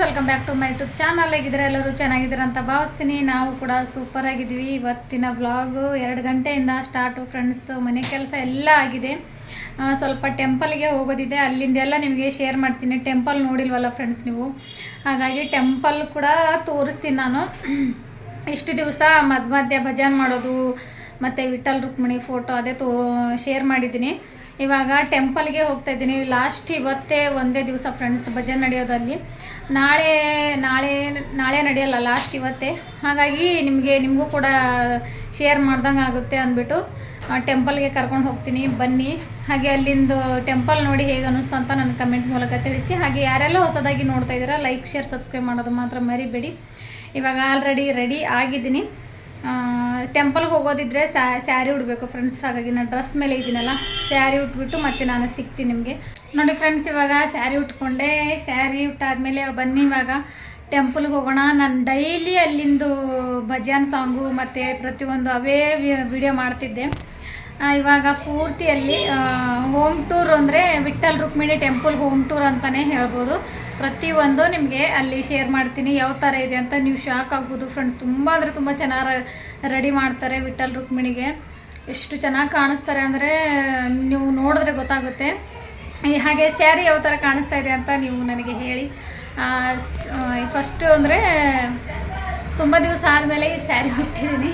Welcome back to my YouTube channel ಆಗಿದ್ರೆ ಎಲ್ಲರೂ? ಚೆನ್ನಾಗಿದ್ದೀರ ಅಂತ ಭಾವಿಸ್ತೀನಿ. ನಾವು ಕೂಡ ಸೂಪರ್ ಆಗಿದ್ದೀವಿ. ಇವತ್ತಿನ ವ್ಲಾಗು ಎರಡು ಗಂಟೆಯಿಂದ ಸ್ಟಾರ್ಟು ಫ್ರೆಂಡ್ಸ್ ಮನೆ ಕೆಲಸ ಎಲ್ಲ ಆಗಿದೆ. ಸ್ವಲ್ಪ ಟೆಂಪಲ್ಗೆ ಹೋಗೋದಿದೆ. ಅಲ್ಲಿಂದೆಲ್ಲ ನಿಮಗೆ ಶೇರ್ ಮಾಡ್ತೀನಿ. ಟೆಂಪಲ್ ನೋಡಿಲ್ವಲ್ಲ ಫ್ರೆಂಡ್ಸ್ ನೀವು? ಹಾಗಾಗಿ ಟೆಂಪಲ್ ಕೂಡ ತೋರಿಸ್ತೀನಿ ನಾನು. ಇಷ್ಟು ದಿವಸ ಮಧ್ಯ ಮಧ್ಯ ಭಜನ್ ಮಾಡೋದು, ಮತ್ತು ವಿಠಲ್ ರುಕ್ಮಿಣಿ ಫೋಟೋ ಅದೇ ತೋ ಶೇರ್ ಮಾಡಿದ್ದೀನಿ. ಇವಾಗ ಟೆಂಪಲ್ಗೆ ಹೋಗ್ತಾ ಇದ್ದೀನಿ. ಲಾಸ್ಟ್ ಇವತ್ತೇ ಒಂದೇ ದಿವಸ ಫ್ರೆಂಡ್ಸ್ ಭಜನ್ ನಡೆಯೋದಲ್ಲಿ ನಾಳೆ ನಾಳೆ ನಾಳೆ ನಡೆಯಲ್ಲ ಲಾಸ್ಟ್ ಇವತ್ತೇ. ಹಾಗಾಗಿ ನಿಮಗೆ, ನಿಮಗೂ ಕೂಡ ಶೇರ್ ಮಾಡ್ದಂಗೆ ಆಗುತ್ತೆ ಅಂದ್ಬಿಟ್ಟು ಟೆಂಪಲ್ಗೆ ಕರ್ಕೊಂಡು ಹೋಗ್ತೀನಿ, ಬನ್ನಿ. ಹಾಗೆ ಅಲ್ಲಿಂದು ಟೆಂಪಲ್ ನೋಡಿ ಹೇಗೆ ಅನ್ನಿಸ್ತು ಅಂತ ನನ್ನ ಕಮೆಂಟ್ ಮೂಲಕ ತಿಳಿಸಿ. ಹಾಗೆ ಯಾರೆಲ್ಲ ಹೊಸದಾಗಿ ನೋಡ್ತಾ ಇದ್ದೀರಾ ಲೈಕ್ ಶೇರ್ ಸಬ್ಸ್ಕ್ರೈಬ್ ಮಾಡೋದು ಮಾತ್ರ ಮರಿಬೇಡಿ. ಇವಾಗ ಆಲ್ರೆಡಿ ರೆಡಿ ಆಗಿದ್ದೀನಿ. ಟೆಂಪಲ್ಗೆ ಹೋಗೋದಿದ್ರೆ ಸ್ಯಾರಿ ಉಡಬೇಕು ಫ್ರೆಂಡ್ಸ್ ಹಾಗಾಗಿ ನಾನು ಡ್ರೆಸ್ ಮೇಲೆ ಇದ್ದೀನಲ್ಲ ಸ್ಯಾರಿ ಉಟ್ಬಿಟ್ಟು ಮತ್ತೆ ನಾನು ಸಿಗ್ತೀನಿ ನಿಮಗೆ. ನೋಡಿ ಫ್ರೆಂಡ್ಸ್ ಇವಾಗ ಸ್ಯಾರಿ ಉಟ್ಕೊಂಡೆ. ಸ್ಯಾರಿ ಉಟ್ಟಾದ್ಮೇಲೆ ಬನ್ನಿ ಇವಾಗ ಟೆಂಪಲ್ಗೆ ಹೋಗೋಣ. ನಾನು ಡೈಲಿ ಅಲ್ಲಿಂದು ಭಜನ್ ಸಾಂಗು ಮತ್ತು ಪ್ರತಿಯೊಂದು ಅವೇ ವಿಡಿಯೋ ಮಾಡ್ತಿದ್ದೆ. ಇವಾಗ ಪೂರ್ತಿಯಲ್ಲಿ ಹೋಮ್ ಟೂರ್ ಅಂದರೆ Vittal Rukmini temple home tour ಅಂತಲೇ ಹೇಳ್ಬೋದು. ಪ್ರತಿಯೊಂದು ನಿಮಗೆ ಅಲ್ಲಿ ಶೇರ್ ಮಾಡ್ತೀನಿ. ಯಾವ ಥರ ಇದೆ ಅಂತ ನೀವು ಶಾಕ್ ಆಗ್ಬೋದು ಫ್ರೆಂಡ್ಸ್ ತುಂಬ ಅಂದರೆ ತುಂಬ ಚೆನ್ನಾಗಿ ರೆಡಿ ಮಾಡ್ತಾರೆ ವಿಠಲ್ ರುಕ್ಮಿಣಿಗೆ. ಎಷ್ಟು ಚೆನ್ನಾಗಿ ಕಾಣಿಸ್ತಾರೆ ಅಂದರೆ ನೀವು ನೋಡಿದ್ರೆ ಗೊತ್ತಾಗುತ್ತೆ. ಹಾಗೆ ಸ್ಯಾರಿ ಯಾವ ಥರ ಕಾಣಿಸ್ತಾ ಇದೆ ಅಂತ ನೀವು ನನಗೆ ಹೇಳಿ. ಫಸ್ಟು ಅಂದರೆ ತುಂಬ ದಿವಸ ಆದಮೇಲೆ ಈ ಸ್ಯಾರಿ ಹೊಟ್ಟಿದ್ದೀನಿ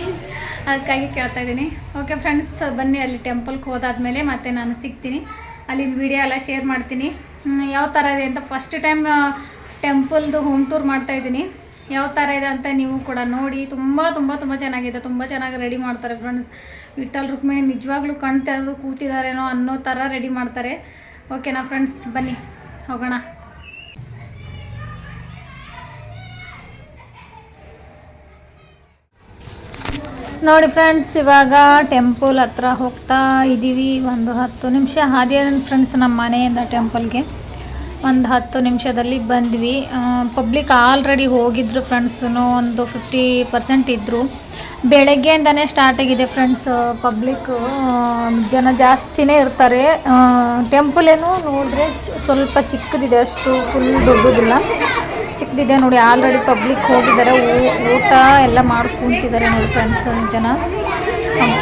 ಅದಕ್ಕಾಗಿ ಕೇಳ್ತಾ ಇದ್ದೀನಿ. ಓಕೆ ಫ್ರೆಂಡ್ಸ್ ಬನ್ನಿ ಅಲ್ಲಿ ಟೆಂಪಲ್ಗೆ ಹೋದಾದ್ಮೇಲೆ ಮತ್ತೆ ನಾನು ಸಿಗ್ತೀನಿ. ಅಲ್ಲಿನ ವಿಡಿಯೋ ಎಲ್ಲ ಶೇರ್ ಮಾಡ್ತೀನಿ. ಯಾವ ಥರ ಇದೆ ಅಂತ ಫಸ್ಟ್ ಟೈಮ್ ಟೆಂಪಲ್ದು ಹೋಮ್ ಟೂರ್ ಮಾಡ್ತಾ ಇದ್ದೀನಿ. ಯಾವ ಥರ ಇದೆ ಅಂತ ನೀವು ಕೂಡ ನೋಡಿ. ತುಂಬ ತುಂಬ ತುಂಬ ಚೆನ್ನಾಗಿದೆ. ತುಂಬ ಚೆನ್ನಾಗಿ ರೆಡಿ ಮಾಡ್ತಾರೆ ಫ್ರೆಂಡ್ಸ್ ವಿಠಲ್ ರುಕ್ಮಿಣಿ ನಿಜವಾಗ್ಲೂ ಕಣ್ ತೆಗೆದು ಕೂತಿದಾರೇನೋ ಅನ್ನೋ ಥರ ರೆಡಿ ಮಾಡ್ತಾರೆ. ಓಕೆನಾ ಫ್ರೆಂಡ್ಸ್ ಬನ್ನಿ, ಹೋಗೋಣ. ನೋಡಿ ಫ್ರೆಂಡ್ಸ್ ಇವಾಗ ಟೆಂಪಲ್ ಹತ್ರ ಹೋಗ್ತಾ ಇದ್ದೀವಿ ಒಂದು ಹತ್ತು ನಿಮಿಷ. ಹಾದಿ ಫ್ರೆಂಡ್ಸ್ ನಮ್ಮ ಮನೆಯಿಂದ ಟೆಂಪಲ್ಗೆ ಒಂದು ಹತ್ತು ನಿಮಿಷದಲ್ಲಿ ಬಂದ್ವಿ. ಪಬ್ಲಿಕ್ ಆಲ್ರೆಡಿ ಹೋಗಿದ್ರು ಫ್ರೆಂಡ್ಸೂ ಒಂದು ಫಿಫ್ಟಿ ಪರ್ಸೆಂಟ್ ಇದ್ದರು ಬೆಳಗ್ಗೆಯಿಂದನೇ ಸ್ಟಾರ್ಟ್ ಆಗಿದೆ ಫ್ರೆಂಡ್ಸ್ ಪಬ್ಲಿಕ್ ಜನ ಜಾಸ್ತಿನೇ ಇರ್ತಾರೆ. ಟೆಂಪಲ್ ಏನು ನೋಡಿದ್ರೆ ಸ್ವಲ್ಪ ಚಿಕ್ಕದಿದೆ, ಅಷ್ಟು ಫುಲ್ ದೊಡ್ಡದಿಲ್ಲ. ಚಿಕ್ಕದಿದೆ ನೋಡಿ ಆಲ್ರೆಡಿ ಪಬ್ಲಿಕ್ ಹೋಗಿದ್ದಾರೆ. ಊಟ ಎಲ್ಲ ಮಾಡ್ಕೊತಿದ್ದಾರೆ ನೋಡಿ ಫ್ರೆಂಡ್ಸ್ ಜನ.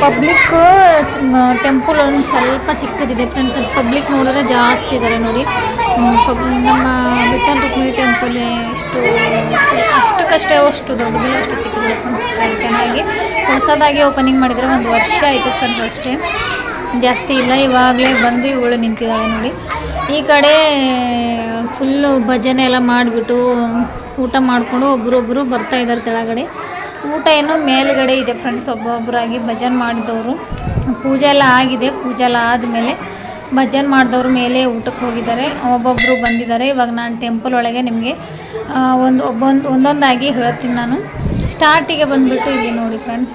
ಪಬ್ಲಿಕ್ ಟೆಂಪಲ್ ಒಂದು ಸ್ವಲ್ಪ ಚಿಕ್ಕದಿದೆ ಫ್ರೆಂಡ್ಸ್ ಪಬ್ಲಿಕ್ ನೋಡಿದ್ರೆ ಜಾಸ್ತಿ ಇದ್ದಾರೆ ನೋಡಿ. ನಮ್ಮ ವಿಠಲ್ ರುಕ್ಮಿಣಿ ಟೆಂಪಲ್ ಎಷ್ಟು ಅಷ್ಟಕ್ಕಷ್ಟೇ ಅಷ್ಟು ದೊಡ್ಡದಿಲ್ಲ ಅಷ್ಟು ಚಿಕ್ಕದಿಲ್ಲ ಫ್ರೆಂಡ್ಸ್ ಚೆನ್ನಾಗಿ ಹೊಸದಾಗಿ ಓಪನಿಂಗ್ ಮಾಡಿದರೆ ಒಂದು ವರ್ಷ ಆಯಿತು ಫ್ರೆಂಡ್ಸ್ ಅಷ್ಟೇ. ಜಾಸ್ತಿ ಇಲ್ಲ, ಇವಾಗಲೇ ಬಂದು ಇವಳು ನಿಂತಿದ್ದಾಳೆ ನೋಡಿ. ಈ ಕಡೆ ಫುಲ್ಲು ಭಜನೆ ಎಲ್ಲ ಮಾಡಿಬಿಟ್ಟು ಊಟ ಮಾಡಿಕೊಂಡು ಒಬ್ಬರೊಬ್ಬರು ಬರ್ತಾ ಇದ್ದಾರೆ ಕೆಳಗಡೆ. ಊಟ ಏನು ಮೇಲ್ಗಡೆ ಇದೆ ಫ್ರೆಂಡ್ಸ್ ಒಬ್ಬೊಬ್ಬರಾಗಿ ಭಜನೆ ಮಾಡಿದವರು. ಪೂಜೆ ಎಲ್ಲ ಆಗಿದೆ, ಪೂಜೆ ಎಲ್ಲ ಆದಮೇಲೆ ಭಜನ್ ಮಾಡಿದವರು ಮೇಲೆ ಊಟಕ್ಕೆ ಹೋಗಿದ್ದಾರೆ. ಒಬ್ಬೊಬ್ಬರು ಬಂದಿದ್ದಾರೆ. ಇವಾಗ ನಾನು ಟೆಂಪಲ್ ಒಳಗೆ ನಿಮಗೆ ಒಂದು ಒಬ್ಬೊಂದು, ಒಂದೊಂದಾಗಿ ಹೇಳ್ತೀನಿ ನಾನು. ಸ್ಟಾರ್ಟಿಗೆ ಬಂದುಬಿಟ್ಟು ಇಲ್ಲಿ ನೋಡಿ ಫ್ರೆಂಡ್ಸ್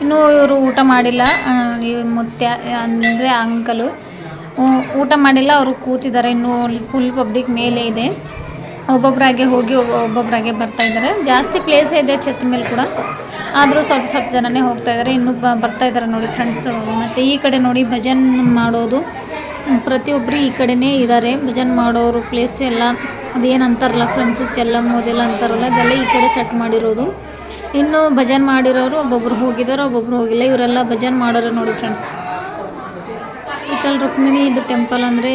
ಇನ್ನೂ ಇವರು ಊಟ ಮಾಡಿಲ್ಲ. ಮುತ್ಯ, ಅಂದರೆ ಅಂಕಲು. ಊಟ ಮಾಡಿಲ್ಲ. ಅವರು ಕೂತಿದ್ದಾರೆ. ಇನ್ನೂ ಫುಲ್ ಪಬ್ಲಿಕ್ ಮೇಲೆ ಇದೆ. ಒಬ್ಬೊಬ್ಬರಾಗೆ ಹೋಗಿ ಒಬ್ಬ- ಒಬ್ಬೊಬ್ಬರಾಗೆ ಬರ್ತಾ ಇದ್ದಾರೆ. ಜಾಸ್ತಿ ಪ್ಲೇಸೇ ಇದೆ ಛತ್ ಮೇಲೆ ಕೂಡ. ಆದರೂ ಸ್ವಲ್ಪ ಸ್ವಲ್ಪ ಜನನೇ ಹೋಗ್ತಾ ಇದ್ದಾರೆ ಇನ್ನೂ ಬರ್ತಾ ಇದ್ದಾರೆ ನೋಡಿ ಫ್ರೆಂಡ್ಸ್ ಮತ್ತು ಈ ಕಡೆ ನೋಡಿ ಭಜನ್ ಮಾಡೋದು. ಪ್ರತಿಯೊಬ್ಬರು ಈ ಕಡೆನೇ ಇದ್ದಾರೆ ಭಜನ್ ಮಾಡೋರು ಪ್ಲೇಸ್ ಎಲ್ಲ ಅದೇನು ಅಂತಾರಲ್ಲ ಫ್ರೆಂಡ್ಸ್ ಚೆಲ್ಲಮ್ಮ ಅದೆಲ್ಲ ಅಂತಾರಲ್ಲ, ಅದೆಲ್ಲ ಈ ಕಡೆ ಸೆಟ್ ಮಾಡಿರೋದು. ಇನ್ನು ಭಜನ್ ಮಾಡಿರೋರು ಒಬ್ಬೊಬ್ರು ಹೋಗಿದ್ದಾರೆ ಒಬ್ಬೊಬ್ರು ಹೋಗಿಲ್ಲ. ಇವರೆಲ್ಲ ಭಜನ್ ಮಾಡೋರು ನೋಡಿ ಫ್ರೆಂಡ್ಸ್ ವಿಠಲ್ ರುಕ್ಮಿಣಿ ಇದು ಟೆಂಪಲ್ ಅಂದರೆ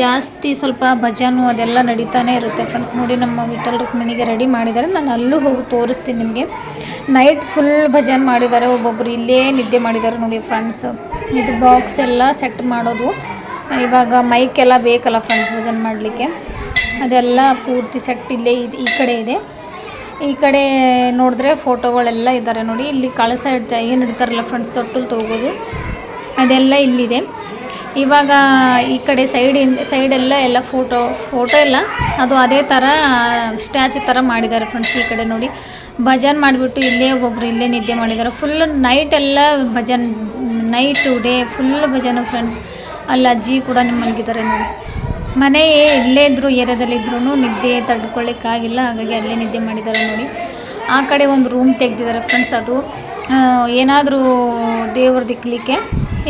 ಜಾಸ್ತಿ ಸ್ವಲ್ಪ ಭಜನು ಅದೆಲ್ಲ ನಡೀತಾನೆ ಇರುತ್ತೆ ಫ್ರೆಂಡ್ಸ್ ನೋಡಿ ನಮ್ಮ ವಿಠಲ್ ರುಕ್ಮಿಣಿಗೆ ರೆಡಿ ಮಾಡಿದ್ದಾರೆ. ನಾನು ಅಲ್ಲೂ ಹೋಗಿ ತೋರಿಸ್ತೀನಿ ನಿಮಗೆ. ನೈಟ್ ಫುಲ್ ಭಜನ್ ಮಾಡಿದ್ದಾರೆ. ಒಬ್ಬೊಬ್ರು ಇಲ್ಲೇ ನಿದ್ದೆ ಮಾಡಿದ್ದಾರೆ ನೋಡಿ ಫ್ರೆಂಡ್ಸ್ ಇದು ಬಾಕ್ಸ್ ಎಲ್ಲ ಸೆಟ್ ಮಾಡೋದು. ಇವಾಗ ಮೈಕ್ ಎಲ್ಲ ಬೇಕಲ್ಲ ಫ್ರೆಂಡ್ಸ್ ಭಜನ್ ಮಾಡಲಿಕ್ಕೆ. ಅದೆಲ್ಲ ಪೂರ್ತಿ ಸೆಟ್ ಇಲ್ಲೇ ಇದು, ಈ ಕಡೆ ಇದೆ. ಈ ಕಡೆ ನೋಡಿದ್ರೆ ಫೋಟೋಗಳೆಲ್ಲ ಇದ್ದಾರೆ ನೋಡಿ. ಇಲ್ಲಿ ಕಳಸ ಇಡ್ತಾ, ಏನು ಇಡ್ತಾರಲ್ಲ ಫ್ರೆಂಡ್ಸ್ ತೊಟ್ಟಲು ತೊಗೋದು ಅದೆಲ್ಲ ಇಲ್ಲಿದೆ. ಇವಾಗ ಈ ಕಡೆ ಸೈಡಿಂದ ಸೈಡೆಲ್ಲ ಎಲ್ಲ ಫೋಟೋ ಫೋಟೋ ಎಲ್ಲ ಅದು ಅದೇ ಥರ ಸ್ಟ್ಯಾಚು ಥರ ಮಾಡಿದ್ದಾರೆ ಫ್ರೆಂಡ್ಸ್ ಈ ಕಡೆ ನೋಡಿ. ಭಜನ್ ಮಾಡಿಬಿಟ್ಟು ಇಲ್ಲೇ ಒಬ್ಬೊಬ್ರು ಇಲ್ಲೇ ನಿದ್ದೆ ಮಾಡಿದ್ದಾರೆ. ಫುಲ್ ನೈಟ್ ಎಲ್ಲ bhajan night day full bhajan friends ಅಲ್ಲಿ ಅಜ್ಜಿ ಕೂಡ ನಿಮ್ಮ ಮಲಗಿದ್ದಾರೆ ನೋಡಿ. ಮನೆ ಇಲ್ಲೇ ಇದ್ದರು ಏರಿಯಾದಲ್ಲಿ ಇದ್ರೂ ನಿದ್ದೆ ತಡ್ಕೊಳ್ಳಿಕ್ಕಾಗಿಲ್ಲ ಹಾಗಾಗಿ ಅಲ್ಲೇ ನಿದ್ದೆ ಮಾಡಿದ್ದಾರೆ ನೋಡಿ. ಆ ಕಡೆ ಒಂದು ರೂಮ್ ತೆಗೆದಿದ್ದಾರೆ ಫ್ರೆಂಡ್ಸ್ ಅದು. ಏನಾದರೂ ದೇವ್ರದ್ದು ಇಕ್ಲಿಕ್ಕೆ.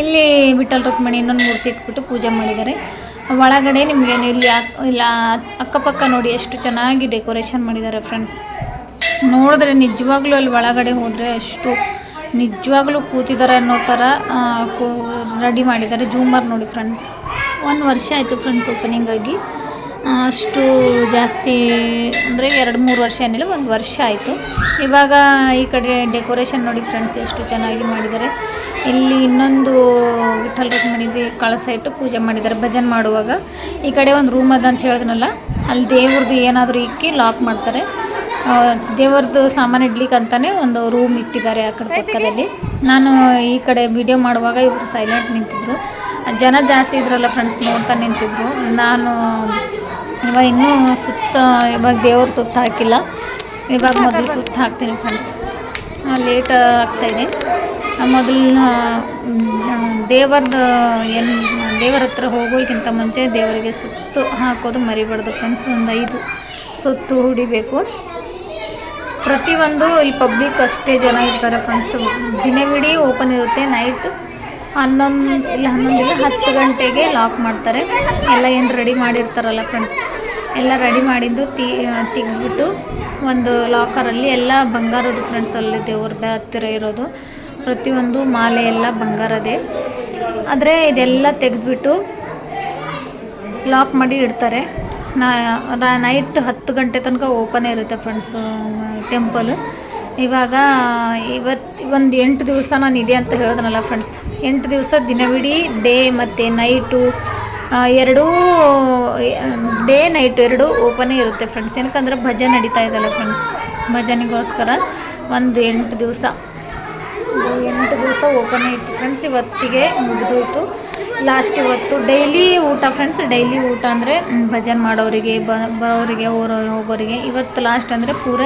ಇಲ್ಲಿ ವಿಠಲ್ ರುಕ್ಮಿಣಿ ಇನ್ನೊಂದು ಮೂರ್ತಿ ಇಟ್ಬಿಟ್ಟು ಪೂಜೆ ಮಾಡಿದ್ದಾರೆ. ಒಳಗಡೆ ನಿಮಗೆ ಇಲ್ಲಿ ಇಲ್ಲ, ಅಕ್ಕಪಕ್ಕ ನೋಡಿ ಎಷ್ಟು ಚೆನ್ನಾಗಿ ಡೆಕೋರೇಷನ್ ಮಾಡಿದ್ದಾರೆ ಫ್ರೆಂಡ್ಸ್. ನೋಡಿದ್ರೆ ನಿಜವಾಗ್ಲೂ ಅಲ್ಲಿ ಒಳಗಡೆ ಹೋದರೆ ಅಷ್ಟು ನಿಜವಾಗ್ಲೂ ಕೂತಿದ್ದಾರೆ ಅನ್ನೋ ಥರ ರೆಡಿ ಮಾಡಿದ್ದಾರೆ. ಜೂಮರ್ ನೋಡಿ ಫ್ರೆಂಡ್ಸ್. ಒಂದು ವರ್ಷ ಆಯಿತು ಫ್ರೆಂಡ್ಸ್ ಓಪನಿಂಗ್ ಆಗಿ. ಅಷ್ಟು ಜಾಸ್ತಿ ಅಂದರೆ ಎರಡು ಮೂರು ವರ್ಷ ಏನಿಲ್ಲ, ಒಂದು ವರ್ಷ ಆಯಿತು. ಇವಾಗ ಈ ಕಡೆ ಡೆಕೋರೇಷನ್ ನೋಡಿ ಫ್ರೆಂಡ್ಸ್ ಎಷ್ಟು ಚೆನ್ನಾಗಿ ಮಾಡಿದ್ದಾರೆ. ಇಲ್ಲಿ ಇನ್ನೊಂದು ವಿಠಲ್ ರುಕ್ಮಿಣಿದು ಕಳಸ ಇಟ್ಟು ಪೂಜೆ ಮಾಡಿದ್ದಾರೆ ಭಜನೆ ಮಾಡುವಾಗ. ಈ ಕಡೆ ಒಂದು ರೂಮ್ ಅದ ಅಂತ ಹೇಳಿದ್ನಲ್ಲ, ಅಲ್ಲಿ ದೇವ್ರದ್ದು ಏನಾದರೂ ಇಕ್ಕಿ ಲಾಕ್ ಮಾಡ್ತಾರೆ. ದೇವರದು ದೇವ್ರದ್ದು ಸಾಮಾನು ಇಡ್ಲಿಕ್ಕೆ ಅಂತಾನೆ ಒಂದು ರೂಮ್ ಇಟ್ಟಿದ್ದಾರೆ ಆ ಕಡೆ ಪಕ್ಕದಲ್ಲಿ. ನಾನು ಈ ಕಡೆ ವಿಡಿಯೋ ಮಾಡುವಾಗ ಇವರು ಸೈಲೆಂಟ್ ನಿಂತಿದ್ರು. ಜನ ಜಾಸ್ತಿ ಇದ್ರಲ್ಲ ಫ್ರೆಂಡ್ಸ್ ನೋಡ್ತಾ ನಿಂತಿದ್ರು. ನಾನು ಇವಾಗ ಇನ್ನೂ ಸುತ್ತ ಇವಾಗ ದೇವ್ರ ಸುತ್ತ ಹಾಕಿಲ್ಲ. ಇವಾಗ ಮೊದಲು ಸುತ್ತ ಹಾಕ್ತೀನಿ ಫ್ರೆಂಡ್ಸ್ ಲೇಟ್ ಆಗ್ತಾಯಿದೆ ಮೊದಲು ದೇವರದ ಏನು, ದೇವರ ಹತ್ರ ಹೋಗೋಕ್ಕಿಂತ ಮುಂಚೆ ದೇವರಿಗೆ ಸುತ್ತು ಹಾಕೋದು ಮರಿಬಾರ್ದು ಫ್ರೆಂಡ್ಸ್ ಒಂದು ಐದು ಸುತ್ತು ಹೊಡಿಬೇಕು. ಪ್ರತಿಯೊಂದು ಇಲ್ಲಿ ಪಬ್ಲಿಕ್ ಅಷ್ಟೇ ಜನ ಇರ್ತಾರೆ ಫ್ರೆಂಡ್ಸ್ ದಿನವಿಡೀ ಓಪನ್ ಇರುತ್ತೆ ನೈಟ್ ಹನ್ನೊಂದು ಇಲ್ಲ ಹನ್ನೊಂದಿಲ್ಲ, ಹತ್ತು ಗಂಟೆಗೆ ಲಾಕ್ ಮಾಡ್ತಾರೆ. ಎಲ್ಲ ಏನು ರೆಡಿ ಮಾಡಿರ್ತಾರಲ್ಲ ಫ್ರೆಂಡ್ಸ್ ಎಲ್ಲ ರೆಡಿ ಮಾಡಿದ್ದು ತಿ, ತೆಗ್ದುಬಿಟ್ಟು ಒಂದು ಲಾಕರಲ್ಲಿ ಎಲ್ಲ ಬಂಗಾರದ ಫ್ರೆಂಡ್ಸ್ ಅಲ್ಲಿ ದೇವ್ರದ ಹತ್ತಿರ ಇರೋದು. ಪ್ರತಿಯೊಂದು ಮಾಲೆ ಎಲ್ಲ ಬಂಗಾರದೇ. ಆದರೆ ಇದೆಲ್ಲ ತೆಗೆದ್ಬಿಟ್ಟು ಲಾಕ್ ಮಾಡಿ ಇಡ್ತಾರೆ. ನಾ ನೈಟ್ ಹತ್ತು ಗಂಟೆ ತನಕ ಓಪನ್ ಇರುತ್ತೆ ಫ್ರೆಂಡ್ಸ್ ಟೆಂಪಲ್ ಇವಾಗ ಇವತ್ತು ಒಂದು ಎಂಟು ದಿವಸ ನಾನು ಇದೆ ಅಂತ ಹೇಳಿದ್ನಲ್ಲ ಫ್ರೆಂಡ್ಸ್ ಎಂಟು ದಿವಸ ದಿನವಿಡೀ ಡೇ ಮತ್ತು ನೈಟು ಎರಡೂ ಡೇ ನೈಟ್ ಎರಡು ಓಪನೇ ಇರುತ್ತೆ ಫ್ರೆಂಡ್ಸ್ ಏನಕ್ಕಂದ್ರೆ ಭಜನೆ ನಡೀತಾ ಇದೆಯಲ್ಲ ಫ್ರೆಂಡ್ಸ್ ಭಜನೆಗೋಸ್ಕರ ಒಂದು ಎಂಟು ದಿವಸ. ಎಂಟು ದಿವಸ ಓಪನ್ ಇತ್ತು ಫ್ರೆಂಡ್ಸ್ ಇವತ್ತಿಗೆ ಮುಗಿದೋಯ್ತು. ಲಾಸ್ಟ್ ಇವತ್ತು ಡೈಲಿ ಊಟ ಫ್ರೆಂಡ್ಸ್ ಡೈಲಿ ಊಟ ಅಂದರೆ ಭಜನ್ ಮಾಡೋರಿಗೆ ಬರೋರಿಗೆ ಹೋಗೋರಿಗೆ. ಇವತ್ತು ಲಾಸ್ಟ್ ಅಂದರೆ ಪೂರ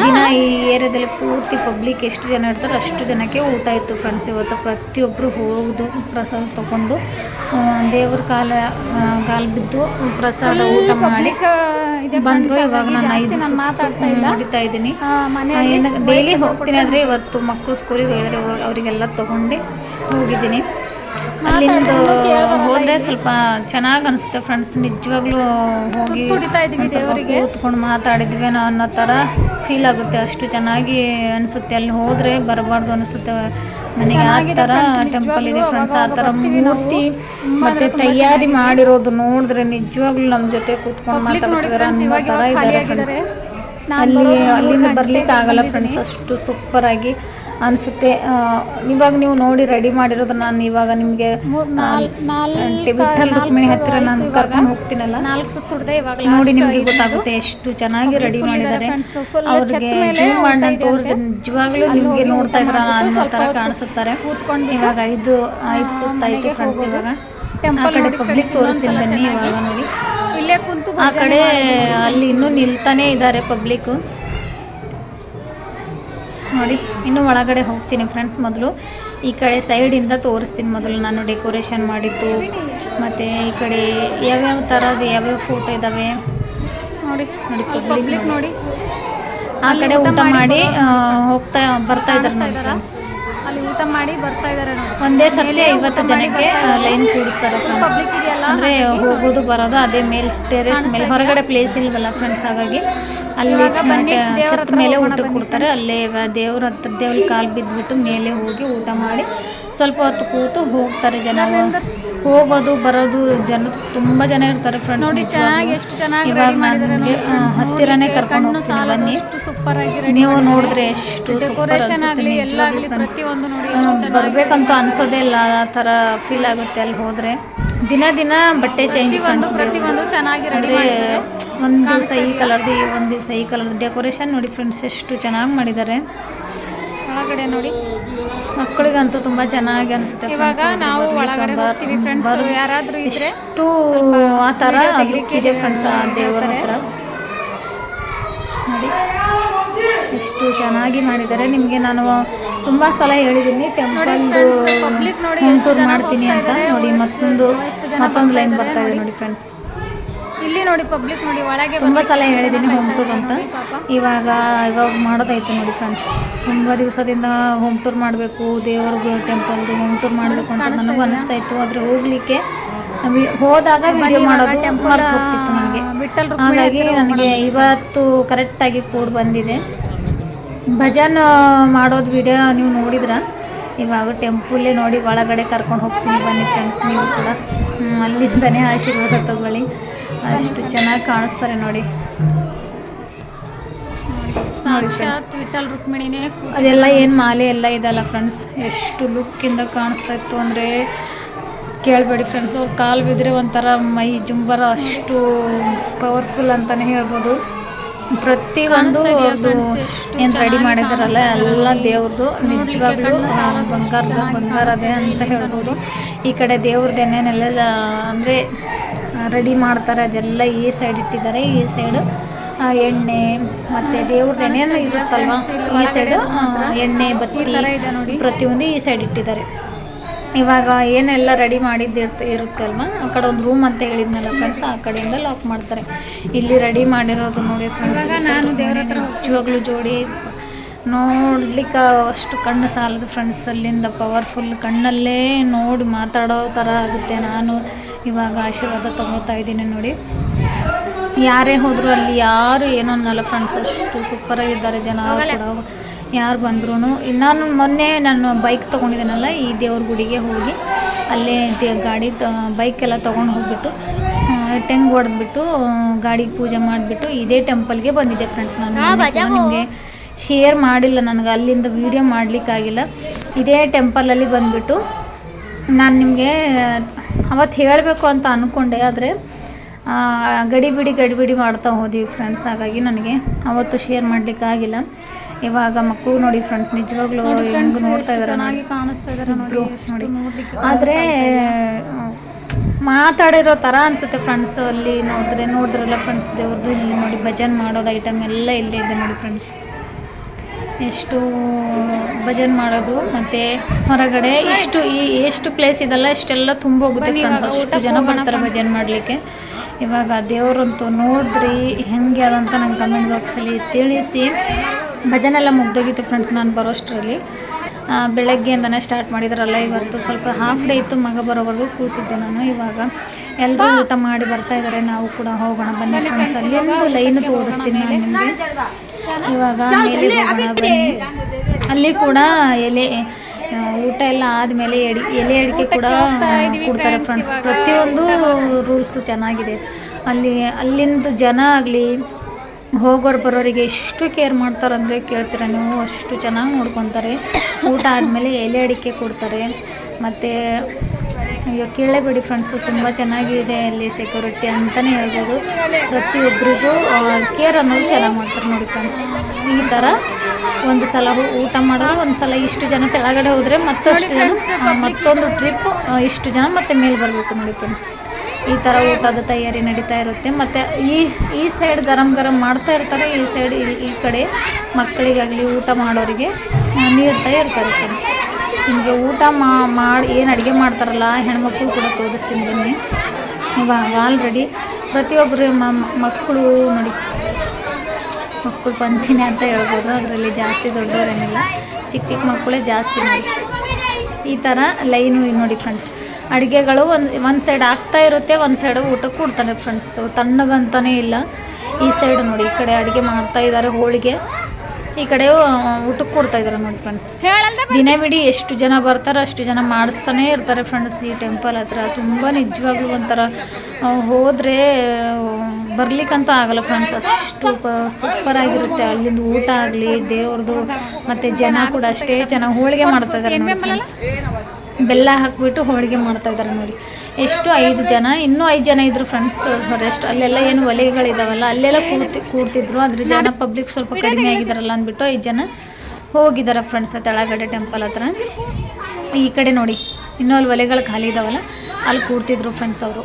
ದಿನ ಈ ಏರಿಯಾದಲ್ಲಿ ಪೂರ್ತಿ ಪಬ್ಲಿಕ್ ಎಷ್ಟು ಜನ ಇರ್ತಾರೋ ಅಷ್ಟು ಜನಕ್ಕೆ ಊಟ ಇತ್ತು ಫ್ರೆಂಡ್ಸ್ ಇವತ್ತು ಪ್ರತಿಯೊಬ್ಬರು ಹೋಗೋದು ಪ್ರಸಾದ ತಗೊಂಡು ದೇವ್ರ ಕಾಲ ಕಾಲ್ ಬಿದ್ದು ಪ್ರಸಾದ ಊಟ ಮಾಡಿ ಬಂದರು. ಇವಾಗ ನಾನು ಐದು ಮಾತಾಡ್ತಾ ನೋಡಿತಾ ಇದ್ದೀನಿ. ಡೈಲಿ ಹೋಗ್ತೀನಿ ಅಂದರೆ ಇವತ್ತು ಮಕ್ಕಳು ಸ್ಕೂಲಿಗೆ ಹೋಗಿದ್ರೆ ಅವ್ರು- ಅವರಿಗೆಲ್ಲ ತೊಗೊಂಡು ಹೋಗಿದ್ದೀನಿ. ಅಲ್ಲಿಂದ ಹೋದರೆ ಸ್ವಲ್ಪ ಚೆನ್ನಾಗಿ ಅನಿಸುತ್ತೆ ಫ್ರೆಂಡ್ಸ್ ನಿಜವಾಗ್ಲೂ ಹೋಗಿ ಕೂತ್ಕೊಂಡು ಮಾತಾಡಿದ್ವಿ ಅನ್ನೋ ಥರ ಫೀಲ್ ಆಗುತ್ತೆ. ಅಷ್ಟು ಚೆನ್ನಾಗಿ ಅನಿಸುತ್ತೆ. ಅಲ್ಲಿ ಹೋದ್ರೆ ಬರಬಾರ್ದು ಅನಿಸುತ್ತೆ. ನನಗೆ ಆ ಥರ ಟೆಂಪಲ್ ಇದೆ ಫ್ರೆಂಡ್ಸ್ ಆ ಥರ ಮೂರ್ತಿ ಮತ್ತೆ ತಯಾರಿ ಮಾಡಿರೋದು ನೋಡಿದ್ರೆ ನಿಜವಾಗ್ಲೂ ನಮ್ಮ ಜೊತೆ ಕೂತ್ಕೊಂಡು ಮಾತಾಡ್ತಿದಾರೆ ಅನ್ನೋ ಥರ ಇದ್ದಾರೆ ಫ್ರೆಂಡ್ಸ್ ಅಲ್ಲಿ ಅಲ್ಲಿಂದ ಬರ್ಲಿಕ್ಕೆ ಆಗಲ್ಲ ಫ್ರೆಂಡ್ಸ್ ಅಷ್ಟು ಸೂಪರ್ ಆಗಿ ಅನಿಸುತ್ತೆ. ಇವಾಗ ನೀವು ನೋಡಿ ರೆಡಿ ಮಾಡಿರೋದು ನಾನು ಇವಾಗ ನಿಮಗೆ ವಿಠಲ್ ರುಕ್ಮಿಣಿ ಹತ್ತಿರ ನಾನು ಕರ್ಕೊಂಡು ಹೋಗ್ತೀನಲ್ಲ? ನೋಡಿ ನಿಮಗೆ ಗೊತ್ತಾಗುತ್ತೆ ಎಷ್ಟು ಚೆನ್ನಾಗಿ ರೆಡಿ ಮಾಡಿದ್ದಾರೆ. ಅವ್ರಿಗೆ ಜೂಮ್ ಮಾಡಿ ನಾನು ತೋರಿಸಿದೆ ನಿಜವಾಗ್ಲೂ ನಿಮಗೆ ನೋಡ್ತಾ ಇದ್ರ ಅನ್ನೋ ಥರ ಕಾಣಿಸುತ್ತಾರೆ. ಇವಾಗ ಐದು ಐದು ಸುತ್ತಾಯ್ತು ಫ್ರೆಂಡ್ಸ್ ಇವಾಗ. ಆ ಕಡೆ ಪಬ್ಲಿಕ್ ತೋರಿಸ್ತೀನಿ ಬನ್ನಿ ಇವಾಗ ನೋಡಿ. ಆ ಕಡೆ ಅಲ್ಲಿ ಇನ್ನೂ ನಿಲ್ತಾನೆ ಇದ್ದಾರೆ ಪಬ್ಲಿಕ್ಕು ನೋಡಿ ಇನ್ನು ಒಳಗಡೆ ಹೋಗ್ತೀನಿ ಫ್ರೆಂಡ್ಸ್ ಮೊದಲು. ಈ ಕಡೆ ಸೈಡಿಂದ ತೋರಿಸ್ತೀನಿ ಮೊದಲು ನಾನು ಡೆಕೋರೇಷನ್ ಮಾಡಿದ್ದು. ಮತ್ತು ಈ ಕಡೆ ಯಾವ್ಯಾವ ಥರದ್ದು ಯಾವ್ಯಾವ ಫೋಟೋ ಇದ್ದಾವೆ ನೋಡಿ ನೋಡಿ ಪಬ್ಲಿಕ್ ನೋಡಿ. ಆ ಕಡೆ ಊಟ ಮಾಡಿ ಹೋಗ್ತಾ ಬರ್ತಾ ಇದ್ದಾರೆ ಅಲ್ಲಿ ಊಟ ಮಾಡಿ ಬರ್ತಾ ಇದಾರೆ ನೋಡಿ. ಒಂದೇ ಸರ್ತಿ ಐವತ್ತು ಜನಕ್ಕೆ ಲೈನ್ ಕೂಡಿಸ್ತಾರೆ ಫ್ರೆಂಡ್ಸ್ ಅಂದರೆ ಹೋಗೋದು ಬರೋದು ಅದೇ ಮೇಲ್ ಟೆರೇಸ್ ಮೇಲೆ. ಹೊರಗಡೆ ಪ್ಲೇಸ್ ಇಲ್ವಲ್ಲ ಫ್ರೆಂಡ್ಸ್ ಹಾಗಾಗಿ ಅಲ್ಲಿ ಛತ್ ಮೇಲೆ ಊಟ ಕೊಡ್ತಾರೆ. ಅಲ್ಲೇ ದೇವ್ರ ಹತ್ರ ದೇವ್ರ ಕಾಲು ಬಿದ್ದುಬಿಟ್ಟು ಮೇಲೆ ಹೋಗಿ ಊಟ ಮಾಡಿ ಸ್ವಲ್ಪ ಹೊತ್ತು ಕೂತು ಹೋಗ್ತಾರೆ ಜನ. ಹೋಗೋದು ಬರೋದು ಜನ ತುಂಬಾ ಜನ ಇರ್ತಾರೆ ಫ್ರೆಂಡ್ಸ್ ನೋಡಿ ಚೆನ್ನಾಗಿ ಎಷ್ಟು ಚೆನ್ನಾಗಿ ಹತ್ತಿರನೇ ಕರ್ಕೊಂಡು ಬನ್ನಿ. ಎಷ್ಟು ಸೂಪರ್ ಆಗಿ ನೀವು ನೋಡಿದ್ರೆ ಎಷ್ಟು ಡೆಕೋರೇಷನ್ ಆಗಲಿ ಎಲ್ಲ ಆಗಲಿ ಪ್ರತಿಯೊಂದು ನೋಡಿ ಬರಬೇಕಂತ ಅನ್ಸೋದೇ ಇಲ್ಲ ಆ ತರ ಫೀಲ್ ಆಗುತ್ತೆ ಅಲ್ಲಿ ಹೋದ್ರೆ. ದಿನ ದಿನ ಬಟ್ಟೆ ಚೇಂಜ್ ಒಂದು ಪ್ರತಿಯೊಂದು ಚೆನ್ನಾಗಿ ರೆಡಿ ಮಾಡಿದ್ದಾರೆ. ಒಂದು ದಿವಸ ಈ ಕಲರ್ದು ಒಂದು ದಿವಸ ಈ ಕಲರ್ದು ಡೆಕೋರೇಷನ್ ನೋಡಿ ಫ್ರೆಂಡ್ಸ್ ಎಷ್ಟು ಚೆನ್ನಾಗಿ ಮಾಡಿದ್ದಾರೆ. ಒಳಗಡೆ ನೋಡಿ. ಮಕ್ಕಳಿಗಂತೂ ತುಂಬಾ ಚೆನ್ನಾಗಿ ಅನಿಸುತ್ತೆ ಇವಾಗ ನಾವು ಒಳಗಡೆ ಹೋಗ್ತೀವಿ ಫ್ರೆಂಡ್ಸ್ ಯಾರಾದರೂ ಇದ್ರೆ ಟು ಆ ಥರ ಇದೆ ಫ್ರೆಂಡ್ಸ್ ಆ ದೇವರ ಹತ್ರ. ನೋಡಿ. ಎಷ್ಟು ಚೆನ್ನಾಗಿ ಮಾಡಿದ್ದಾರೆ. ನಿಮಗೆ ನಾನು ತುಂಬ ಸಲ ಹೇಳಿದ್ದೀನಿ ಟೆಂಪಲ್ದು ಪಬ್ಲಿಕ್ ನೋಡಿ ಟೂರ್ ಮಾಡ್ತೀನಿ ಅಂತ ನೋಡಿ. ಮತ್ತೊಂದು ಮತ್ತೊಂದು ಲೈನ್ ಬರ್ತಾ ಇದೆ ನೋಡಿ. ಫ್ರೆಂಡ್ಸ್ ಇಲ್ಲಿ ನೋಡಿ ಪಬ್ಲಿಕ್ ನೋಡಿ ಒಳಗೆ ತುಂಬ ಸಲ ಹೇಳಿದೀನಿ ಹೋಮ್ ಟೂರ್ ಅಂತ. ಇವಾಗ ಇವಾಗ ಮಾಡೋದಾಯ್ತು ನೋಡಿ ಫ್ರೆಂಡ್ಸ್ ತುಂಬ ದಿವಸದಿಂದ ಹೋಮ್ ಟೂರ್ ಮಾಡಬೇಕು ದೇವ್ರಿಗೆ ಟೆಂಪಲ್ ಹೋಮ್ ಟೂರ್ ಮಾಡಬೇಕು ಅಂತ ನನಗೂ ಅನಿಸ್ತಾ ಇತ್ತು ಆದರೆ ಹೋಗ್ಲಿಕ್ಕೆ ಹೋದಾಗ ವಿಡಿಯೋ ಮಾಡೋದು ಹೋಗ್ತಿತ್ತು ನನಗೆ. ಹಾಗಾಗಿ ನನಗೆ ಇವತ್ತು ಕರೆಕ್ಟಾಗಿ ಕೂಡ್ ಬಂದಿದೆ. ಭಜನ್ ಮಾಡೋದು ವಿಡಿಯೋ ನೀವು ನೋಡಿದ್ರ? ಇವಾಗ ಟೆಂಪಲ್ಲೇ ನೋಡಿ ಒಳಗಡೆ ಕರ್ಕೊಂಡು ಹೋಗ್ತೀನಿ ಬನ್ನಿ ಫ್ರೆಂಡ್ಸ್ ನೀವು ಕೂಡ. ಅಲ್ಲಿಂದನೇ ಆಶೀರ್ವಾದ ತಗೊಳ್ಳಿ. ಅಷ್ಟು ಚೆನ್ನಾಗಿ ಕಾಣಿಸ್ತಾರೆ ನೋಡಿ. ಸಾಕ್ಷಾತ್ ವಿಠಲ್ ರುಕ್ಮಿಣಿನೇ ಅದೆಲ್ಲ ಏನು ಮಾಲೆ ಎಲ್ಲ ಇದಲ್ಲ ಫ್ರೆಂಡ್ಸ್ ಎಷ್ಟು ಲುಕ್ಕಿಂದ ಕಾಣಿಸ್ತಾ ಇತ್ತು ಅಂದರೆ ಕೇಳಬೇಡಿ ಫ್ರೆಂಡ್ಸ್ ಅವ್ರ ಕಾಲು ಬಿದ್ದರೆ ಒಂಥರ ಮೈ ಜುಂಬರ ಅಷ್ಟು ಪವರ್ಫುಲ್ ಅಂತಲೇ ಹೇಳ್ಬೋದು. ಪ್ರತಿಯೊಂದು ಏನು ರೆಡಿ ಮಾಡಿದಾರಲ್ಲ ಎಲ್ಲ ದೇವ್ರದ್ದು ನಿಜವಾಗ್ಲೂ ಬಂಗಾರದ ಬಂಗಾರದೇ ಅಂತ ಹೇಳ್ಬೋದು. ಈ ಕಡೆ ದೇವ್ರದ್ದು ಏನೇನೆಲ್ಲ ಅಂದರೆ ರೆಡಿ ಮಾಡ್ತಾರೆ ಅದೆಲ್ಲ ಈ ಸೈಡ್ ಇಟ್ಟಿದ್ದಾರೆ. ಈ ಸೈಡು ಎಣ್ಣೆ ಮತ್ತು ದೇವ್ರದ್ದು ಏನೇನು ಇರುತ್ತಲ್ವ? ಈ ಸೈಡು ಎಣ್ಣೆ ಬತ್ತಿ ಪ್ರತಿಯೊಂದು ಈ ಸೈಡ್ ಇಟ್ಟಿದ್ದಾರೆ. ಇವಾಗ ಏನೆಲ್ಲ ರೆಡಿ ಮಾಡಿದ್ದು ಇರ್ತ ಇರುತ್ತಲ್ವ? ಆ ಕಡೆ ಒಂದು ರೂಮ್ ಅಂತ ಹೇಳಿದ್ನಲ್ಲ ಫ್ರೆಂಡ್ಸ್ ಆ ಕಡೆಯಿಂದ ಲಾಕ್ ಮಾಡ್ತಾರೆ. ಇಲ್ಲಿ ರೆಡಿ ಮಾಡಿರೋದು ನೋಡಿ ಫ್ರೆಂಡ್ಸ್ ಇವಾಗ ನಾನು ದೇವ್ರ ಹತ್ರ ನಿಜವಾಗ್ಲೂ ಜೋಡಿ ನೋಡ್ಲಿಕ್ಕೆ ಅಷ್ಟು ಕಣ್ಣು ಸಾಲದು ಫ್ರೆಂಡ್ಸ್ ಅಲ್ಲಿಂದ ಪವರ್ಫುಲ್ ಕಣ್ಣಲ್ಲೇ ನೋಡಿ ಮಾತಾಡೋ ಥರ ಆಗುತ್ತೆ. ನಾನು ಇವಾಗ ಆಶೀರ್ವಾದ ತಗೊಳ್ತಾ ಇದ್ದೀನಿ ನೋಡಿ. ಯಾರೇ ಹೋದರೂ ಅಲ್ಲಿ ಯಾರು ಏನೋ ಅನ್ನಲ್ಲ ಫ್ರೆಂಡ್ಸ್ ಅಷ್ಟು ಸೂಪರಾಗಿದ್ದಾರೆ ಜನ ಕೂಡ. ಯಾರು ಬಂದ್ರೂ ನಾನು ಮೊನ್ನೆ ನಾನು ಬೈಕ್ ತೊಗೊಂಡಿದ್ದೀನಲ್ಲ ಈ ದೇವ್ರ ಗುಡಿಗೆ ಹೋಗಿ. ಅಲ್ಲೇ ದೇ ಗಾಡಿ ತ ಬೈಕೆಲ್ಲ ತೊಗೊಂಡು ಹೋಗ್ಬಿಟ್ಟು ಟೆಂಗ್ ಹೊಡೆದ್ಬಿಟ್ಟು ಗಾಡಿಗೆ ಪೂಜೆ ಮಾಡಿಬಿಟ್ಟು ಇದೇ ಟೆಂಪಲ್ಗೆ ಬಂದಿದ್ದೆ ಫ್ರೆಂಡ್ಸ್ ನಾನು ನಿಮಗೆ ಶೇರ್ ಮಾಡಿಲ್ಲ ನನಗೆ ಅಲ್ಲಿಂದ ವೀಡಿಯೋ ಮಾಡಲಿಕ್ಕಾಗಿಲ್ಲ. ಇದೇ ಟೆಂಪಲಲ್ಲಿ ಬಂದುಬಿಟ್ಟು ನಾನು ನಿಮಗೆ ಅವತ್ತು ಹೇಳಬೇಕು ಅಂತ ಅಂದ್ಕೊಂಡೆ ಆದರೆ ಗಡಿಬಿಡಿ ಗಡಿಬಿಡಿ ಮಾಡ್ತಾ ಹೋದ್ವಿ ಫ್ರೆಂಡ್ಸ್ ಹಾಗಾಗಿ ನನಗೆ ಅವತ್ತು ಶೇರ್ ಮಾಡಲಿಕ್ಕಾಗಿಲ್ಲ. ಇವಾಗ ಮಕ್ಕಳು ನೋಡಿ ಫ್ರೆಂಡ್ಸ್ ನಿಜವಾಗ್ಲೂ ಹೆಂಗೆ ನೋಡ್ತಾ ಇದ್ದಾರೆ ನೋಡಿ. ಆದರೆ ಮಾತಾಡಿರೋ ಥರ ಅನಿಸುತ್ತೆ ಫ್ರೆಂಡ್ಸ್ ಅಲ್ಲಿ ನೋಡಿದ್ರೆ ನೋಡಿದ್ರಲ್ಲ ಫ್ರೆಂಡ್ಸ್ ದೇವ್ರದ್ದು ಇಲ್ಲಿ ನೋಡಿ ಭಜನ್ ಮಾಡೋದು ಐಟಮ್ ಎಲ್ಲ ಇಲ್ಲೇ ಇದೆ ನೋಡಿ ಫ್ರೆಂಡ್ಸ್ ಎಷ್ಟು ಭಜನ್ ಮಾಡೋದು ಮತ್ತು ಹೊರಗಡೆ ಇಷ್ಟು ಈ ಎಷ್ಟು ಪ್ಲೇಸ್ ಇದೆಲ್ಲ ಇಷ್ಟೆಲ್ಲ ತುಂಬ ಹೋಗುತ್ತೆ ಅಷ್ಟು ಜನ ಬರ್ತಾರೆ. ಭಜನ್ ಮಾಡಲಿಕ್ಕೆ. ಇವಾಗ ದೇವರಂತೂ ನೋಡ್ರಿ ಹೆಂಗೆ ಅದಂತ ನಂಗೆ ಕಮೆಂಟ್ ಬಾಕ್ಸಲ್ಲಿ ತಿಳಿಸಿ. ಭಜನೆಲ್ಲ ಮುಗ್ದೋಗಿತ್ತು ಫ್ರೆಂಡ್ಸ್ ನಾನು ಬರೋಷ್ಟರಲ್ಲಿ. ಅಷ್ಟರಲ್ಲಿ ಬೆಳಗ್ಗೆಯಿಂದನೇ ಸ್ಟಾರ್ಟ್ ಮಾಡಿದ್ರಲ್ಲ ಇವತ್ತು ಸ್ವಲ್ಪ ಹಾಫ್ ಡೇ ಇತ್ತು ಮಗ ಬರೋವರೆಗೂ ಕೂತಿದ್ದೆ ನಾನು. ಇವಾಗ ಎಲ್ಲರೂ ಊಟ ಮಾಡಿ ಬರ್ತಾ ಇದ್ದಾರೆ ನಾವು ಕೂಡ ಹೋಗೋಣ ಬನ್ನಿ ಫ್ರೆಂಡ್ಸ್ ಅಲ್ಲಿ. ಲೈನ್ ತೋರಿಸ್ತೀನಿ ನಾನು ನಿಮಗೆ. ಇವಾಗ ಅಲ್ಲಿ ಕೂಡ ಎಲೆ ಊಟ ಎಲ್ಲ ಆದಮೇಲೆ ಎಡಿ ಎಲೆ ಅಡಿಕೆ ಕೂಡ ಕೊಡ್ತಾರೆ ಫ್ರೆಂಡ್ಸ್ ಪ್ರತಿಯೊಂದು ರೂಲ್ಸು ಚೆನ್ನಾಗಿದೆ. ಅಲ್ಲಿ ಅಲ್ಲಿಂದ ಜನ ಆಗಲಿ ಹೋಗೋರು ಬರೋರಿಗೆ ಎಷ್ಟು ಕೇರ್ ಮಾಡ್ತಾರಂದರೆ ಕೇಳ್ತೀರ ನೀವು? ಅಷ್ಟು ಚೆನ್ನಾಗಿ ನೋಡ್ಕೊತಾರೆ. ಊಟ ಆದಮೇಲೆ ಎಲೆ ಅಡಿಕೆ ಕೊಡ್ತಾರೆ. ಮತ್ತು ಅಯ್ಯೋ ಕೇಳಬೇಡಿ ಫ್ರೆಂಡ್ಸು ತುಂಬ ಚೆನ್ನಾಗಿದೆ ಅಲ್ಲಿ ಸೆಕ್ಯೂರಿಟಿ ಅಂತಲೇ ಹೇಳ್ಬೋದು. ಪ್ರತಿಯೊಬ್ಬರಿಗೂ ಕೇರ್ ಅನ್ನೋದು ಚೆನ್ನಾಗಿ ಮಾಡ್ತಾರೆ ನೋಡಿ ಫ್ರೆಂಡ್ಸ್ ಈ ಥರ ಒಂದು ಸಲ ಊಟ ಮಾಡಿದ್ರೆ ಒಂದು ಸಲ ಇಷ್ಟು ಜನ ಕೆಳಗಡೆ ಹೋದರೆ ಮತ್ತಷ್ಟು ಜನ ಮತ್ತೊಂದು ಟ್ರಿಪ್ ಇಷ್ಟು ಜನ ಮತ್ತೆ ಮೇಲೆ ಬರಬೇಕು ನೋಡಿ ಫ್ರೆಂಡ್ಸ್ ಈ ಥರ ಊಟದ ತಯಾರಿ ನಡೀತಾ ಇರುತ್ತೆ. ಮತ್ತು ಈ ಈ ಸೈಡ್ ಗರಂ ಗರಂ ಮಾಡ್ತಾ ಇರ್ತಾರೆ ಈ ಸೈಡ್ ಈ ಕಡೆ ಮಕ್ಕಳಿಗಾಗಲಿ ಊಟ ಮಾಡೋರಿಗೆ ನೀರ್ತಾ ನೀಡ್ತಾ ಇರ್ತಾರೆ ಫ್ರೆಂಡ್ಸ್ ನಿಮಗೆ ಊಟ ಮಾಡಿ ಏನು ಅಡುಗೆ ಮಾಡ್ತಾರಲ್ಲ, ಹೆಣ್ಮಕ್ಳು ಕೂಡ ತೋರಿಸ್ತೀನಿ ಬನ್ನಿ. ಇವಾಗ ಆಲ್ರೆಡಿ ಪ್ರತಿಯೊಬ್ಬರು ಮಕ್ಕಳು ನೋಡಿ. ಮಕ್ಕಳು ಬಂತೀನಿ ಅಂತ ಹೇಳ್ಬೋದು, ಅದರಲ್ಲಿ ಜಾಸ್ತಿ ದೊಡ್ಡವರೇನಿಲ್ಲ. ಚಿಕ್ಕ ಚಿಕ್ಕ ಮಕ್ಕಳೇ ಜಾಸ್ತಿ ನೋಡಿ. ಈ ಥರ ಲೈನು ನೋಡಿ ಫ್ರೆಂಡ್ಸ್ ಅಡುಗೆಗಳು ಒಂದು ಒಂದು ಸೈಡ್ ಆಗ್ತಾ ಇರುತ್ತೆ, ಒಂದು ಸೈಡ್ ಊಟಕ್ಕೆ ಕೊಡ್ತಾರೆ ಫ್ರೆಂಡ್ಸು ತಣ್ಣಗಂತಲೇ ಇಲ್ಲ. ಈ ಸೈಡ್ ನೋಡಿ, ಈ ಕಡೆ ಅಡುಗೆ ಮಾಡ್ತಾ ಇದ್ದಾರೆ ಹೋಳಿಗೆ. ಈ ಕಡೆ ಊಟಕ್ಕೆ ಕೊಡ್ತಾ ಇದ್ದಾರೆ ನೋಡಿ ಫ್ರೆಂಡ್ಸ್ ದಿನ ಬಿಡಿ ಎಷ್ಟು ಜನ ಬರ್ತಾರೋ ಅಷ್ಟು ಜನ ಮಾಡಿಸ್ತಾನೆ ಇರ್ತಾರೆ ಫ್ರೆಂಡ್ಸ್ ಈ ಟೆಂಪಲ್ ಹತ್ರ. ತುಂಬ ನಿಜವಾಗ್ಲೂ ಒಂಥರ ಹೋದ್ರೆ ಬರ್ಲಿಕ್ಕಂತೂ ಆಗಲ್ಲ ಫ್ರೆಂಡ್ಸ್ ಅಷ್ಟು ಸೂಪರ್ ಆಗಿರುತ್ತೆ. ಅಲ್ಲಿಂದ ಊಟ ಆಗಲಿ ದೇವ್ರದ್ದು ಮತ್ತೆ ಜನ ಕೂಡ ಅಷ್ಟೇ ಜನ ಹೋಳಿಗೆ ಮಾಡ್ತಾ ಇದ್ದಾರೆ ನೋಡಿ ಫ್ರೆಂಡ್ಸ್ ಬೆಲ್ಲ ಹಾಕ್ಬಿಟ್ಟು ಹೋಳಿಗೆ ಮಾಡ್ತಾ ಇದ್ದಾರೆ ನೋಡಿ. ಎಷ್ಟು ಐದು ಜನ, ಇನ್ನೂ ಐದು ಜನ ಇದ್ರು ಫ್ರೆಂಡ್ಸ್ ರೆಸ್ಟ್ ಅಲ್ಲೆಲ್ಲ ಏನು ಒಲೆಗಳಿದಾವಲ್ಲ, ಅಲ್ಲೆಲ್ಲ ಕೂರ್ತಿ, ಕೂರ್ತಿದ್ರು. ಅದ್ರ ಜನ ಪಬ್ಲಿಕ್ ಸ್ವಲ್ಪ ಕಡಿಮೆ ಆಗಿದಾರಲ್ಲ ಅಂದ್ಬಿಟ್ಟು ಐದು ಜನ ಹೋಗಿದ್ದಾರೆ ಫ್ರೆಂಡ್ಸ್ ತೆಳಗಡೆ ಟೆಂಪಲ್ ಹತ್ರ. ಈ ಕಡೆ ನೋಡಿ, ಇನ್ನೂ ಅಲ್ಲಿ ಒಲೆಗಳು ಖಾಲಿ ಇದಾವಲ್ಲ, ಅಲ್ಲಿ ಕೂರ್ತಿದ್ರು ಫ್ರೆಂಡ್ಸ್ ಅವರು.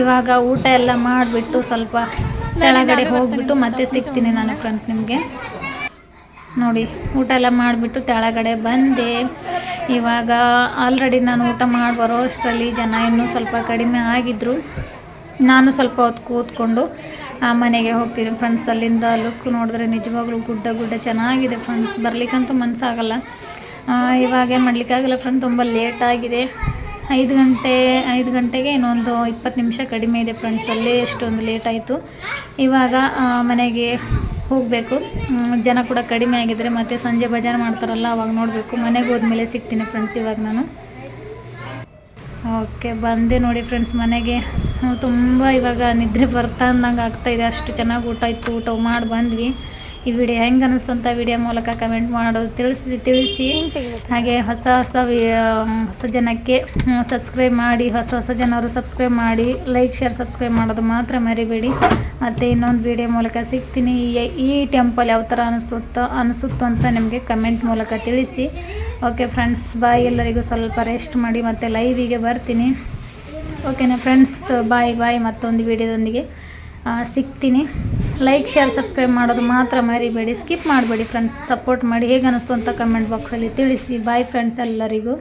ಇವಾಗ ಊಟ ಎಲ್ಲ ಮಾಡಿಬಿಟ್ಟು ಸ್ವಲ್ಪ ಕೆಳಗಡೆ ಹೋಗ್ಬಿಟ್ಟು ಮತ್ತೆ ಸಿಗ್ತೀನಿ ನಾನು ಫ್ರೆಂಡ್ಸ್ ನಿಮಗೆ. ನೋಡಿ, ಊಟ ಎಲ್ಲ ಮಾಡಿಬಿಟ್ಟು ತೆಳಗಡೆ ಬಂದೆ. ಇವಾಗ ಆಲ್ರೆಡಿ ನಾನು ಊಟ ಮಾಡಿ ಬರೋ ಅಷ್ಟರಲ್ಲಿ ಜನ ಇನ್ನೂ ಸ್ವಲ್ಪ ಕಡಿಮೆ ಆಗಿದ್ದರು ನಾನು ಸ್ವಲ್ಪ ಹೊತ್ತು ಕೂತ್ಕೊಂಡು ಆ ಮನೆಗೆ ಹೋಗ್ತೀನಿ. ಫ್ರೆಂಡ್ಸ್ ಅಲ್ಲಿಂದ ಲುಕ್ ನೋಡಿದ್ರೆ ನಿಜವಾಗ್ಲೂ ಗುಡ್ಡ ಗುಡ್ಡ ಚೆನ್ನಾಗಿದೆ ಫ್ರೆಂಡ್ಸ್ ಬರಲಿಕ್ಕಂತೂ ಮನಸ್ಸಾಗಲ್ಲ ಇವಾಗ ಏನು ಮಾಡಲಿಕ್ಕಾಗಲ್ಲ ಫ್ರೆಂಡ್ ತುಂಬ ಲೇಟ್ ಆಗಿದೆ. ಐದು ಗಂಟೆ, ಐದು ಗಂಟೆಗೆ ಇನ್ನೊಂದು ಇಪ್ಪತ್ತು ನಿಮಿಷ ಕಡಿಮೆ ಇದೆ ಫ್ರೆಂಡ್ಸ್ ಅಲ್ಲೇ. ಎಷ್ಟೊಂದು ಲೇಟ್ ಆಯಿತು. ಇವಾಗ ಮನೆಗೆ ಹೋಗಬೇಕು. ಜನ ಕೂಡ ಕಡಿಮೆ ಆಗಿದ್ರೆ ಮತ್ತು ಸಂಜೆ ಬಜಾರ್ ಮಾಡ್ತಾರಲ್ಲ, ಅವಾಗ ನೋಡಬೇಕು. ಮನೆಗೆ ಹೋದ್ಮೇಲೆ ಸಿಗ್ತೀನಿ ಫ್ರೆಂಡ್ಸ್ ಇವಾಗ ನಾನು. ಓಕೆ ಬಂದೆ ನೋಡಿ ಫ್ರೆಂಡ್ಸ್ ಮನೆಗೆ. ತುಂಬ ಇವಾಗ ನಿದ್ರೆ ಬರ್ತಾ ಅಂದಂಗೆ ಆಗ್ತಾಯಿದೆ ಅಷ್ಟು ಚೆನ್ನಾಗಿ ಊಟ ಇತ್ತು. ಊಟ ಮಾಡಿ ಬಂದ್ವಿ. ಈ ವಿಡಿಯೋ ಹೆಂಗೆ ಅನ್ನಿಸ್ತಂತ ವಿಡಿಯೋ ಮೂಲಕ ಕಮೆಂಟ್ ಮಾಡೋದು ತಿಳಿಸಿ ತಿಳಿಸಿ. ಹಾಗೆ ಹೊಸ ಹೊಸ ಹೊಸ ಜನಕ್ಕೆ ಸಬ್ಸ್ಕ್ರೈಬ್ ಮಾಡಿ ಹೊಸ ಹೊಸ ಜನರು ಸಬ್ಸ್ಕ್ರೈಬ್ ಮಾಡಿ ಲೈಕ್ ಶೇರ್ ಸಬ್ಸ್ಕ್ರೈಬ್ ಮಾಡೋದು ಮಾತ್ರ ಮರಿಬೇಡಿ. ಮತ್ತು ಇನ್ನೊಂದು ವಿಡಿಯೋ ಮೂಲಕ ಸಿಗ್ತೀನಿ. ಈ- ಈ ಟೆಂಪಲ್ ಯಾವ ಥರ ಅನಿಸುತ್ತೋ ಅನಿಸುತ್ತೋ ಅಂತ ನಿಮಗೆ ಕಮೆಂಟ್ ಮೂಲಕ ತಿಳಿಸಿ. ಓಕೆ ಫ್ರೆಂಡ್ಸ್ ಬಾಯ್ ಎಲ್ಲರಿಗೂ ಸ್ವಲ್ಪ ರೆಸ್ಟ್ ಮಾಡಿ ಮತ್ತು ಲೈವಿಗೆ ಬರ್ತೀನಿ. ಓಕೆನಾ ಫ್ರೆಂಡ್ಸ್ ಬಾಯ್ ಬಾಯ್ ಮತ್ತೊಂದು ವಿಡಿಯೋದೊಂದಿಗೆ ಸಿಗ್ತೀನಿ. ಲೈಕ್ ಶೇರ್ ಸಬ್ಸ್ಕ್ರೈಬ್ ಮಾಡೋದು ಮಾತ್ರ ಮರಿಬೇಡಿ. ಸ್ಕಿಪ್ ಮಾಡಬೇಡಿ ಫ್ರೆಂಡ್ಸ್ ಸಪೋರ್ಟ್ ಮಾಡಿ. ಹೇಗೆ ಅನ್ನಿಸ್ತು ಅಂತ ಕಮೆಂಟ್ ಬಾಕ್ಸಲ್ಲಿ ತಿಳಿಸಿ. ಬಾಯ್ ಫ್ರೆಂಡ್ಸ್ ಎಲ್ಲರಿಗೂ.